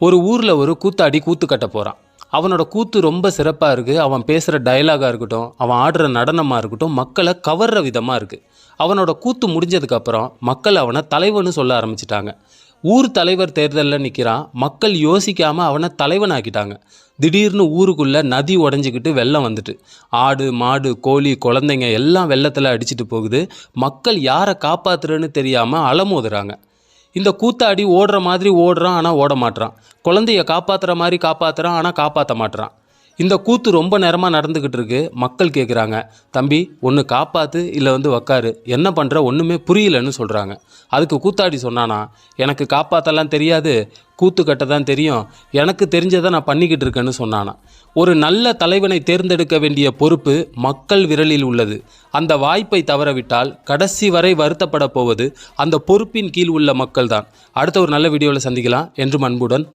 ஒரு ஊரில் ஒரு கூத்தாடி கூத்து கட்ட போகிறான் அவனோட கூத்து ரொம்ப சிறப்பாக இருக்குது அவன் பேசுகிற டைலாகாக இருக்கட்டும் அவன் ஆடுற நடனமாக இருக்கட்டும் மக்களை கவர்ற விதமாக இருக்குது அவனோட கூத்து முடிஞ்சதுக்கப்புறம் மக்கள் அவனை தலைவன்னு சொல்ல ஆரம்பிச்சிட்டாங்க. ஊர் தலைவர் தேர்தலில் நிற்கிறான் மக்கள் யோசிக்காமல் அவனை தலைவனாக்கிட்டாங்க. திடீர்னு ஊருக்குள்ளே நதி உடஞ்சிக்கிட்டு வெள்ளம் வந்துட்டு. ஆடு மாடு கோழி குழந்தைங்க எல்லாம் வெள்ளத்தில் அடிச்சுட்டு போகுது. மக்கள் யாரை காப்பாத்துறன்னு தெரியாமல் அலமோதுறாங்க. இந்த கூத்தாடி ஓடுற மாதிரி ஓடுறான் ஆனால் ஓட மாட்றான் குழந்தைய காப்பாற்றுற மாதிரி காப்பாற்றுறான் ஆனால் காப்பாற்ற மாட்றான். இந்த கூத்து ரொம்ப நேரமாக நடந்துக்கிட்டு இருக்கு. மக்கள் கேட்குறாங்க தம்பி ஒன்று காப்பாற்று இல்லை வந்து உக்காரு. என்ன பண்ணுற ஒன்றுமே புரியலன்னு சொல்கிறாங்க அதுக்கு கூத்தாடி சொன்னானா எனக்கு காப்பாற்றலாம் தெரியாது கூத்து கட்ட தான் தெரியும். எனக்கு தெரிஞ்சதை நான் பண்ணிக்கிட்டு இருக்கேன்னு சொன்னானா. ஒரு நல்ல தலைவனை தேர்ந்தெடுக்க வேண்டிய பொறுப்பு மக்கள் விரலில் உள்ளது. அந்த வாய்ப்பை தவறவிட்டால் கடைசி வரை வருத்தப்பட போவது அந்த பொறுப்பின் கீழ் உள்ள மக்கள்தான். அடுத்த ஒரு நல்ல வீடியோவில் சந்திக்கலாம். என்றும் அன்புடன்